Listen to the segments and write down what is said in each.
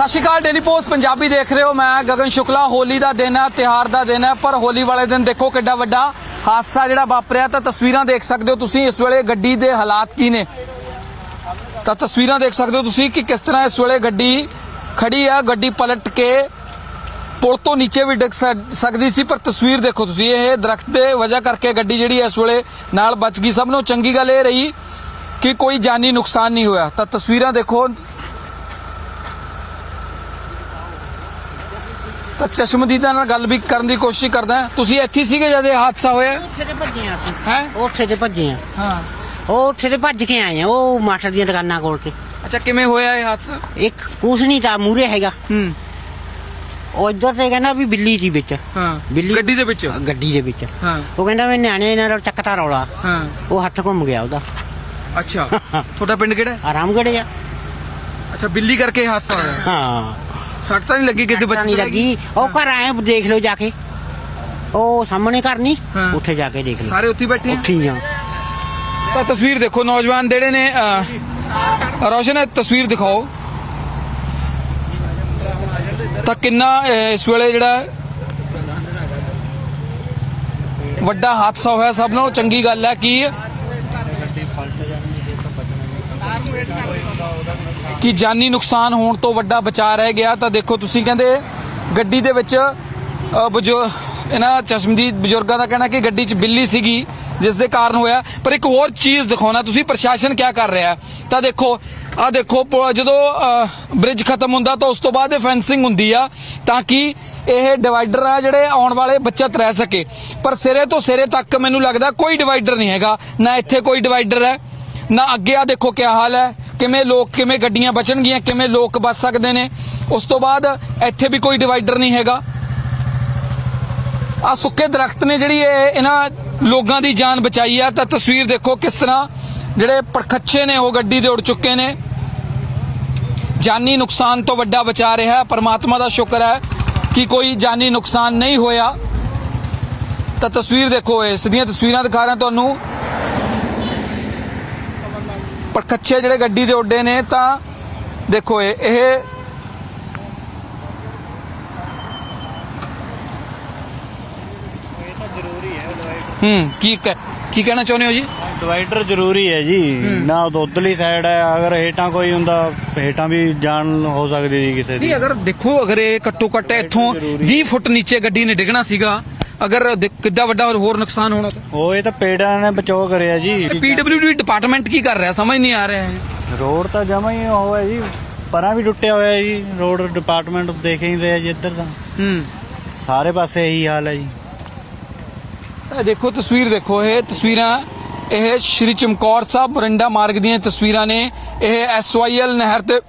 ਸਤਿ ਸ਼੍ਰੀ ਅਕਾਲ ਡੇਲੀ ਪੋਸਟ ਪੰਜਾਬੀ ਦੇਖ ਰਹੇ ਹੋ। ਮੈਂ ਗਗਨ ਸ਼ੁਕਲਾ, ਹੋਲੀ ਦਾ ਦਿਨ ਹੈ ਤਿਹਾਰ ਦਾ ਦਿਨ ਹੈ, ਪਰ ਹੋਲੀ ਵਾਲੇ ਦਿਨ ਦੇਖੋ ਕਿੱਡਾ ਵੱਡਾ ਹਾਦਸਾ ਜਿਹੜਾ ਵਾਪਰਿਆ। ਤਾਂ ਤਸਵੀਰਾਂ ਦੇਖ ਸਕਦੇ ਹੋ ਤੁਸੀਂ ਇਸ ਵੇਲੇ ਗੱਡੀ ਦੇ ਹਾਲਾਤ ਕੀ ਨੇ। ਤਾਂ ਤਸਵੀਰਾਂ ਦੇਖ ਸਕਦੇ ਹੋ ਤੁਸੀਂ ਕਿ ਕਿਸ ਤਰ੍ਹਾਂ ਇਸ ਵੇਲੇ ਗੱਡੀ ਖੜੀ ਹੈ। ਗੱਡੀ ਪਲਟ ਕੇ ਪੁਲ ਤੋਂ ਨੀਚੇ ਵੀ ਡਿੱਗ ਸਕਦੀ ਸੀ, ਪਰ ਤਸਵੀਰ ਦੇਖੋ ਤੁਸੀਂ। ਇਹ ਦਰਖਤ ਦੇ ਵਜ੍ਹਾ ਕਰਕੇ ਗੱਡੀ ਜਿਹੜੀ ਹੈ ਇਸ ਵੇਲੇ ਨਾਲ ਬਚ ਗਈ। ਸਭ ਨੂੰ ਚੰਗੀ ਗੱਲ ਇਹ ਰਹੀ ਕਿ ਕੋਈ ਜਾਨੀ ਨੁਕਸਾਨ ਨਹੀਂ ਹੋਇਆ। ਤਾਂ ਤਸਵੀਰਾਂ ਦੇਖੋ ਤਾਂ ਚਸ਼ਮਦੀਦਾਂ ਨਾਲ ਗੱਲ ਵੀ ਕਰਨ ਦੀ ਕੋਸ਼ਿਸ਼ ਕਰਦਾ। ਤੁਸੀਂ ਇੱਥੇ ਸੀਗੇ ਜਦ ਇਹ ਹਾਦਸਾ ਹੋਇਆ? ਉੱਥੇ ਤੇ ਭੱਜੇ ਆ ਅਸੀਂ ਹੈ? ਉੱਥੇ ਤੇ ਭੱਜੇ ਆ। ਹਾਂ। ਉਹ ਉੱਥੇ ਤੇ ਭੱਜ ਕੇ ਆਏ ਆ ਉਹ ਮਾਸਟਰ ਦੀਆਂ ਦੁਕਾਨਾਂ ਕੋਲ ਤੇ। ਅੱਛਾ ਕਿਵੇਂ ਹੋਇਆ ਇਹ ਹਾਦਸਾ? ਇੱਕ ਕੁਛ ਨਹੀਂ ਤਾਂ ਮੂਰੇ ਹੈਗਾ। ਹੂੰ। ਉਹ ਇੱਧਰ ਤੇ ਕਹਿੰਦਾ ਵੀ ਬਿੱਲੀ ਸੀ ਵਿੱਚ। ਹਾਂ। ਬਿੱਲੀ ਗੱਡੀ ਦੇ ਵਿੱਚ? ਗੱਡੀ ਦੇ ਵਿੱਚ। ਹਾਂ। ਉਹ ਕਹਿੰਦਾ ਮੈਂ ਨਿਆਣੇ ਨਾਲ ਚੱਕਤਾ ਰੌਲਾ। ਹਾਂ। ਉਹ ਹੱਥ ਘੁੰਮ ਗਿਆ ਉਹਦਾ। ਅੱਛਾ। ਤੁਹਾਡਾ ਪਿੰਡ ਕਿਹੜਾ? ਹੈ? ਆਰਾਮਗੜੇ ਆ। ਅੱਛਾ ਬਿੱਲੀ ਕਰਕੇ ਇਹ ਹਾਦਸਾ ਹੋਇਆ। ਹਾਂ। ਸੱਟ ਤਾਂ ਨਹੀਂ ਲੱਗੀ ਕਿਤੇ ਪਤਾ ਨਹੀਂ ਲੱਗੀ। ਉਹ ਘਰ ਆਏ ਦੇਖ ਲਓ ਜਾ ਕੇ। ਉਹ ਸਾਹਮਣੇ ਘਰ ਨਹੀਂ ਹਾਂ। ਉੱਥੇ ਜਾ ਕੇ ਦੇਖ ਲਓ। ਸਾਰੇ ਉੱਥੇ ਹੀ ਬੈਠੇ ਆ? ਉੱਥੇ ਹੀ ਆ। ਤਾਂ ਤਸਵੀਰ ਦੇਖੋ ਨੌਜਵਾਨ ਜਿਹੜੇ ਨੇ ਅਹ, ਰੋਸ਼ਨ ਇਹ ਤਸਵੀਰ ਦਿਖਾਓ। ਤਾਂ ਕਿੰਨਾ ਅਹ, ਇਸ ਵੇਲੇ ਜਿਹੜਾ ਵੱਡਾ ਹਾਦਸਾ ਹੋਇਆ ਸਭ ਨਾਲੋਂ ਚੰਗੀ ਗੱਲ ਹੈ ਕਿ ਕਿ ਜਾਨੀ ਨੁਕਸਾਨ ਹੋਣ ਤੋਂ ਵੱਡਾ ਬਚਾਅ ਰਹਿ ਗਿਆ ਤਾਂ ਦੇਖੋ ਤੁਸੀਂ ਕਹਿੰਦੇ ਗੱਡੀ ਦੇ ਵਿੱਚ ਅ, ਇਹਨਾਂ ਚਸ਼ਮਦੀਦ ਬਜ਼ੁਰਗਾਂ ਦਾ ਕਹਿਣਾ ਕਿ ਗੱਡੀ 'ਚ ਬਿੱਲੀ ਸੀਗੀ ਜਿਸ ਦੇ ਕਾਰਨ ਹੋਇਆ। ਪਰ ਇੱਕ ਹੋਰ ਚੀਜ਼ ਦਿਖਾਉਣਾ ਤੁਸੀਂ ਪ੍ਰਸ਼ਾਸਨ ਕੀ ਕਰ ਰਿਹਾ? ਤਾਂ ਦੇਖੋ ਆ ਦੇਖੋ ਜਦੋਂ ਬ੍ਰਿਜ ਖਤਮ ਹੁੰਦਾ ਤਾਂ ਉਸ ਤੋਂ ਬਾਅਦ ਇਹ ਫੈਂਸਿੰਗ ਹੁੰਦੀ ਆ ਤਾਂ ਕਿ ਇਹ ਡਿਵਾਈਡਰ ਆ ਜਿਹੜੇ ਆਉਣ ਵਾਲੇ ਬਚਤ ਰਹਿ ਸਕੇ। ਪਰ ਸਿਰੇ ਤੋਂ ਸਿਰੇ ਤੱਕ ਮੈਨੂੰ ਲੱਗਦਾ ਕੋਈ ਡਿਵਾਈਡਰ ਨਹੀਂ ਹੈਗਾ ਨਾ ਇੱਥੇ ਕੋਈ ਡਿਵਾਈਡਰ ਹੈ। ਨਾ ਅੱਗੇ ਆ ਦੇਖੋ ਕੀ ਹਾਲ ਹੈ। ਕਿਵੇਂ ਲੋਕ, ਕਿਵੇਂ ਗੱਡੀਆਂ ਬਚਣਗੀਆਂ, ਕਿਵੇਂ ਲੋਕ ਬਚ ਸਕਦੇ ਨੇ। ਉਸ ਤੋਂ ਬਾਅਦ ਇੱਥੇ ਵੀ ਕੋਈ ਡਿਵਾਈਡਰ ਨਹੀਂ ਹੈਗਾ। ਆ ਸੁੱਕੇ ਦਰਖਤ ਨੇ ਜਿਹੜੀ ਇਹ ਇਹਨਾਂ ਲੋਕਾਂ ਦੀ ਜਾਨ ਬਚਾਈ ਆ। ਤਾਂ ਤਸਵੀਰ ਦੇਖੋ ਕਿਸ ਤਰ੍ਹਾਂ ਜਿਹੜੇ ਪਰਖੱਚੇ ਨੇ, ਉਹ ਗੱਡੀ ਦੇ ਉੜ ਚੁੱਕੇ ਨੇ। ਜਾਨੀ ਨੁਕਸਾਨ ਤੋਂ ਵੱਡਾ ਬਚਾ ਰਿਹਾ। ਪਰਮਾਤਮਾ ਦਾ ਸ਼ੁਕਰ ਹੈ ਕਿ ਕੋਈ ਜਾਨੀ ਨੁਕਸਾਨ ਨਹੀਂ ਹੋਇਆ। ਤਾਂ ਤਸਵੀਰ ਦੇਖੋ, ਇਹ ਸਿੱਧੀਆਂ ਤਸਵੀਰਾਂ ਦਿਖਾ ਰਿਹਾ ਤੁਹਾਨੂੰ। ਪਰ ਕੱਚੇ ਜਿਹੜੇ ਗੱਡੀ ਦੇ ਉੱਡੇ ਨੇ ਤਾਂ ਦੇਖੋ ਇਹ ਇਹ ਹੂੰ ਕੀ ਕੀ ਕਹਿਣਾ ਚਾਹੁੰਦੇ ਹੋ ਜੀ? ਡਿਵਾਈਡਰ ਜ਼ਰੂਰੀ ਹੈ ਜੀ। ਨਾ ਉਧਰਲੀ ਸਾਈਡ ਹੈ ਅਗਰ ਹੇਠਾਂ ਕੋਈ ਹੁੰਦਾ ਹੇਠਾਂ ਵੀ ਜਾਨ ਹੋ ਸਕਦੀ ਸੀ ਕਿਸੇ ਦੀ। ਨਹੀਂ ਅਗਰ ਦੇਖੋ ਅਗਰ ਇਹ ਘੱਟੋ ਘੱਟ ਇੱਥੋਂ 20 ਫੁੱਟ ਨੀਚੇ ਗੱਡੀ ਨੇ ਡਿੱਗਣਾ ਸੀਗਾ ਅਗਰ ਦੇ- ਕਿੱਡਾ ਵੱਡਾ ਹੋਰ ਨੁਕਸਾਨ ਹੋਣਾ ਤਾਂ? ਉਹ ਇਹ ਤਾਂ ਪੇੜਾਂ ਨੇ ਬਚਾਓ ਕਰਿਆ ਜੀ। ਪੀਡਬਲਯੂਡੀ ਡਿਪਾਰਟਮੈਂਟ ਕੀ ਕਰ ਰਿਹਾ? ਸਮਝ ਨਹੀਂ ਆ ਰਿਹਾ ਹੈ ਰੋਡ ਤਾਂ ਜਮਾ ਹੀ ਉਹ ਹੈ ਜੀ। ਪਰਾਂ ਵੀ ਟੁੱਟਿਆ ਹੋਇਆ ਹੈ ਜੀ। ਰੋਡ ਡਿਪਾਰਟਮੈਂਟ ਦੇਖ ਹੀ ਰਿਹਾ ਜੀ ਇੱਧਰ ਤਾਂ। ਹੂੰ। ਸਾਰੇ ਪਾਸੇ ਇਹੀ ਹਾਲ ਹੈ ਜੀ। ਇਹ ਦੇਖੋ ਤਸਵੀਰ ਦੇਖੋ। ਇਹ ਤਸਵੀਰਾਂ ਇਹ ਸ਼੍ਰੀ ਚਮਕੌਰ ਸਾਹਿਬ ਮਰਿੰਡਾ ਮਾਰਗ ਦੀਆਂ ਤਸਵੀਰਾਂ ਨੇ। ਇਹ ਐਸਵਾਈਐਲ ਨਹਿਰ ਤੇ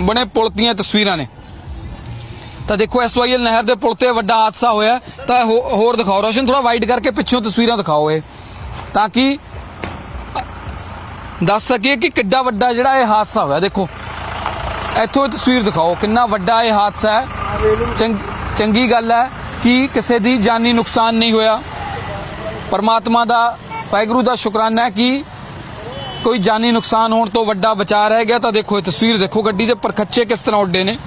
ਬਣੇ ਪੁਲ ਦੀਆਂ ਤਸਵੀਰਾਂ ਨੇ। ਤਾਂ ਦੇਖੋ ਐਸਵਾਈਐਲ ਨਹਿਰ ਦੇ ਪੁਲ ਤੇ ਵੱਡਾ ਹਾਦਸਾ ਹੋਇਆ ਤਾਂ ਹੋ- ਹੋਰ ਦਿਖਾਓ। ਰੋਸ਼ਨ ਥੋੜਾ ਵਾਈਡ ਕਰਕੇ ਪਿੱਛੋਂ ਤਸਵੀਰਾਂ ਦਿਖਾਓ ਇਹ। ਤਾਂ ਕਿ ਦੱਸ ਸਕੀਏ ਕਿ ਕਿੱਡਾ ਵੱਡਾ ਜਿਹੜਾ ਇਹ ਹਾਦਸਾ ਹੋਇਆ। ਦੇਖੋ, ਇੱਥੋਂ ਇਹ ਤਸਵੀਰ ਦਿਖਾਓ। ਕਿੰਨਾ ਵੱਡਾ ਇਹ ਹਾਦਸਾ ਹੈ। ਚੰਗ- ਚੰਗੀ ਗੱਲ ਹੈ ਕਿ ਕਿਸੇ ਦੀ ਜਾਨੀ ਨੁਕਸਾਨ ਨਹੀਂ ਹੋਇਆ। ਪਰਮਾਤਮਾ ਦਾ, ਵਾਹਿਗੁਰੂ ਦਾ ਸ਼ੁਕਰਾਨਾ ਹੈ ਕਿ ਕੋਈ ਜਾਨੀ ਨੁਕਸਾਨ ਹੋਣ ਤੋਂ ਵੱਡਾ ਬਚਾ ਰਹਿ ਗਿਆ। ਤਾਂ ਦੇਖੋ, ਇਹ ਤਸਵੀਰ ਦੇਖੋ, ਗੱਡੀ ਦੇ ਪਰਖੱਚੇ ਕਿਸ ਤਰ੍ਹਾਂ ਉੱਡੇ ਨੇ।